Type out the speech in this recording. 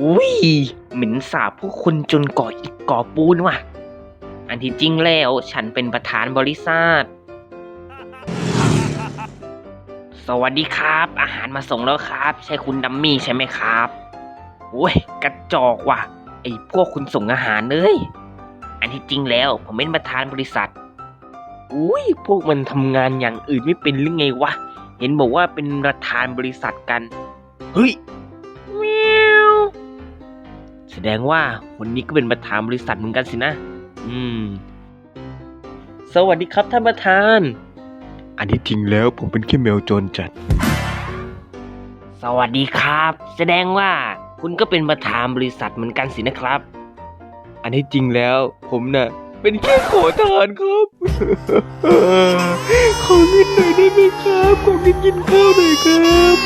อุ้ยเหม็นสาบผู้คนจนก่ออิฐก่อปูนว่ะ อันที่จริงแล้วฉันเป็นประธานบริษัท สวัสดีครับ อาหารมาส่งแล้วครับ ใช่คุณดัมมี่ใช่ไหมครับโอ้ยกระจอกว่ะ ไอ้พวกคุณส่งอาหารเลย อันที่จริงแล้วผมเป็นประธานบริษัทอุ้ยพวกมันทำงานอย่างอื่นไม่เป็นหรือไงวะ เห็นบอกว่าเป็นประธานบริษัทกัน เฮ้ย แสดงว่าคนนี้ก็เป็นประธานบริษัทเหมือนกันสินะ อืม สวัสดีครับท่านประธาน อันที่จริงแล้วผมเป็นแค่แมวจรจัด สวัสดีครับ แสดงว่าคุณก็เป็นประธานบริษัทเหมือนกันสินะครับ อันที่จริงแล้วผมน่ะ เป็นแค่ขอทานครับ ขอเงินหน่อยได้ไหมครับ ขอเงินกินข้าวหน่อยครับ